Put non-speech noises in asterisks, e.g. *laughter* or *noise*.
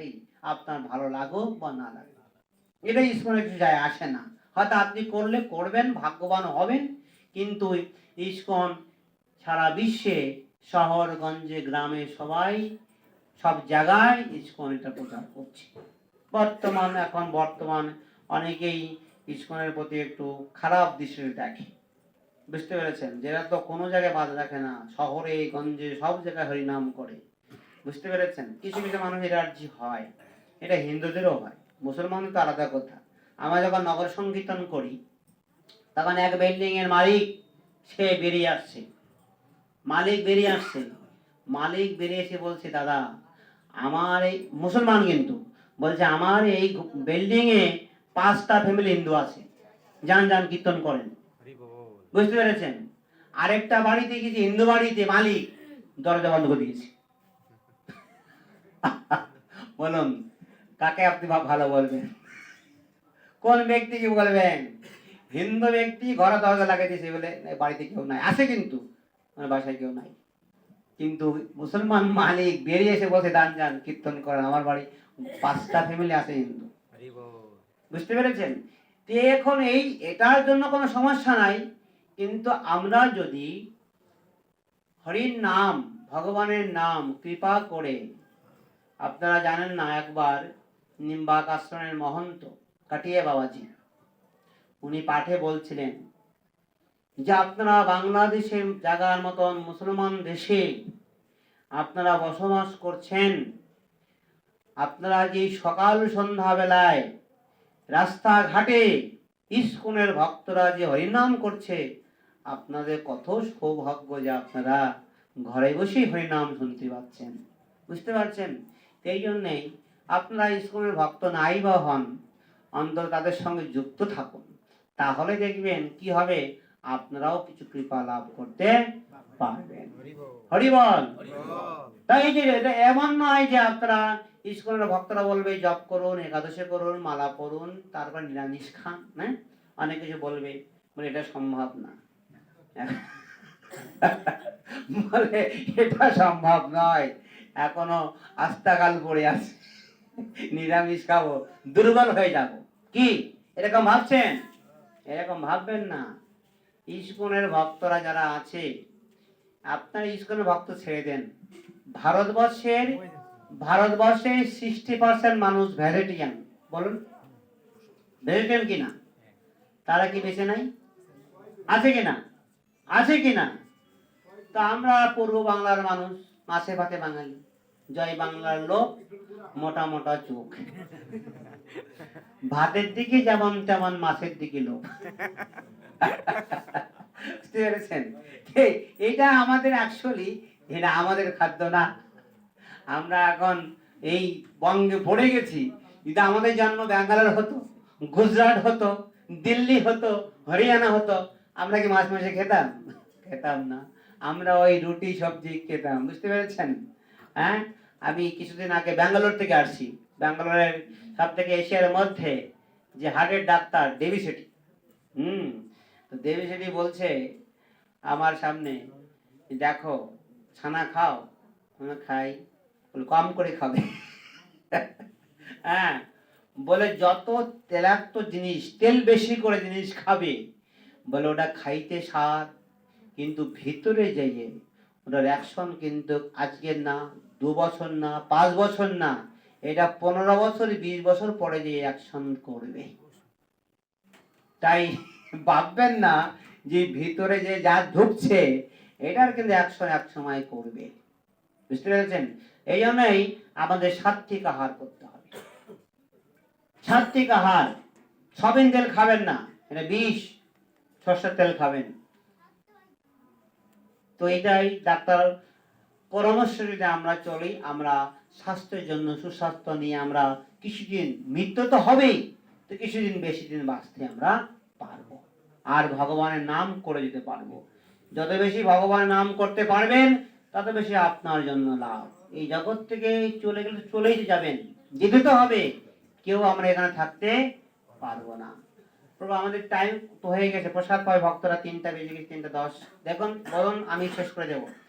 থাকবেই আপনার ভালো লাগুক বা না লাগুক। এটা ইস্কনের কিছু যায়, আসে না। হয়তো আপনি করলে করবেন, ভাগ্যবান হবেন, কিন্তু ইস্কন সারা বিশ্বে, শহরগঞ্জে, গ্রামে সবাই সব জায়গায় ইস্কন এটা প্রচার করছে। বর্তমান, এখন বর্তমান অনেকেই ইস্কনের প্রতি একটু খারাপ দৃষ্টিতে দেখে। বুঝতে পেরেছেন? যেটা তো কোনো জায়গায় বাদ রাখে না। শহরে, গঞ্জে, সব জায়গায় হরিনাম করে। বুঝতে পেরেছেন? কিছু কিছু মানুষ এলার্জি হয় এটা হিন্দুদেরও হয় মুসলমানদের তো আলাদা কথা। আমরা যখন নগর সংকীর্তন করি তখন এক বিল্ডিং এর মালিক সে বেরিয়ে আসছে। মালিক বেরিয়ে আসছে। মালিক বেরিয়ে এসে বলছে দাদা আমার এই মুসলমান কিন্তু বলছে আমার এই বিল্ডিং এ পাঁচটা ফ্যামিলি হিন্দু আছে। যান যান কীর্তন করেন। বুঝতে পেরেছেন? আরেকটা বাড়িতে গেছি হিন্দু বাড়িতে মালিক দরজা বন্ধ করে দিয়েছে। বলুন কাকে আপনি ভালো বলবেন? কোন ব্যক্তিকে বলবেন? হিন্দু ব্যক্তি ঘরে দরজা লাগিয়ে দিয়েছে বলে বাড়িতে কেউ নাই। আসে কিন্তু আমার বাসায় কেউ নাই। কিন্তু মুসলমান মালিক বেরিয়ে এসে বসে দান যান কীর্তন করেন আমার বাড়ি পাঁচটা ফ্যামিলি আছে হিন্দু। বুঝতে পেরেছেন? তো এখন এই এটার জন্য কোনো সমস্যা নাই কিন্তু আমরা যদি হরির নাম ভগবানের নাম কৃপা করে আপনারা জানেন না একবার নিম্বাক আশ্রমের মহন্ত কাটিয়ে বাবাজি। উনি পাঠে বলছিলেন, যে আপনারা বাংলাদেশের জায়গার মতন মুসলমান দেশে আপনারা বসবাস করছেন, আপনারা যে সকাল সন্ধ্যা বেলায় রাস্তাঘাটে ইস্কনের ভক্তরা যে হরিনাম করছে, আপনাদের কত সৌভাগ্য যে আপনারা ঘরে বসেই হরিনাম শুনতে পাচ্ছেন। বুঝতে পারছেন? সেই জন্যেই আপনারা ইস্কনের ভক্ত নাই বা হন, অন্তত তাদের সঙ্গে যুক্ত থাকুন। তাহলে দেখবেন কি হবে, আপনারাও কিছু কৃপা লাভ করতে পারবেন। তাই যে এটা এমন নয় যে আপনারা ইস্কনের ভক্তরা বলবে, জপ করুন, একাদশে করুন, মালা তারপর নিরামিষ খান হ্যাঁ অনেক কিছু বলবে, বলে এটা সম্ভব না। বলে, এটা সম্ভব নয়। এখনও আস্তাকাল পড়ে আছে। নিরামিষ খাব, দুর্বল হয়ে যাব। কি? এরকম ভাবছেন? এরকম ভাববেন না। ইস্কনের ভক্তরা যারা আছে, আপনার ইস্কনের ভক্ত ছেড়ে দেন। ভারতবর্ষের ভারতবর্ষে সিক্সটি পার্সেন্ট মানুষ ভ্যাজিটেরিয়ান বলুন ভেজিটেরিয়ান কিনা? তারা কি বেঁচে নাই? আছে কিনা? আছে কিনা? তো আমরা পূর্ব বাংলার মানুষ, মাছে ভাতে বাঙালি। জয় বাংলার লোক, মোটা মোটা চোখ। ভাতের দিকে যেমন তেমন মাছের দিকে লোক। বুঝতে পেরেছেন? এটা আমাদের অ্যাকচুয়ালি এটা আমাদের খাদ্য না। আমরা এখন এই বঙ্গে পড়ে গেছি। যদি আমাদের জন্ম ব্যাঙ্গালোর হতো, গুজরাট হতো, দিল্লি হতো, হরিয়ানা হতো। আমরা কি মাছ মাসে খেতাম? খেতাম না। আমরা ওই রুটি, সবজি খেতাম। বুঝতে পেরেছেন? হ্যাঁ? আমি কিছুদিন আগে ব্যাঙ্গালোর থেকে আসছি। ব্যাঙ্গালোরের সব থেকে এশিয়ার মধ্যে যে হার্টের ডাক্তার দেবী সেটি হুম, তো দেবী সেটি বলছে আমার সামনে দেখো, ছানা খাও, আমরা খাই। কম করে খাবে। *laughs* হ্যাঁ বলে, যত তেলাক্ত জিনিস, তেল বেশি করে জিনিস খাবে, বলে, ওটা খাইতে স্বাদ, কিন্তু ভিতরে যাইয়ে, ওটার অ্যাকশন কিন্তু আজকের না। দু বছর না, পাঁচ বছর না, এটা পনেরো বছর, বিশ বছর পরে যে অ্যাকশন করবে। তাই ভাববেন না যে ভিতরে যে যা ঢুকছে, এটার কিন্তু অ্যাকশন এক সময় করবে। বুঝতে পেরেছেন? এই জন্যই আমাদের সাত্বিক আহার করতে হবে। সাত্বিক আহার, সবিন তেল খাবেন না, এটা বিষ, সর্ষের তেল খাবেন। তো এটাই ডাক্তার পরামর্শ যদি আমরা চলি, আমরা স্বাস্থ্যের জন্য, সুস্বাস্থ্য নিয়ে আমরা কিছুদিন, মৃত্যু তো হবেই, তো কিছুদিন বেশি দিন বাঁচতে আমরা পারব। আর ভগবানের নাম করে যেতে পারব। যত বেশি ভগবানের নাম করতে পারবেন, তত বেশি আপনার জন্য লাভ। এই জগৎ থেকে চলে গেলে চলেই যাবেন, যেতে তো হবে। কেউ আমরা এখানে থাকতে পারব না। প্রভু, আমাদের টাইম তো হয়ে গেছে। প্রসাদ পায় ভক্তরা তিনটা, বেজে গেছে তিনটা, দশ। দেখুন, বলুন, আমি শেষ করে দেবো।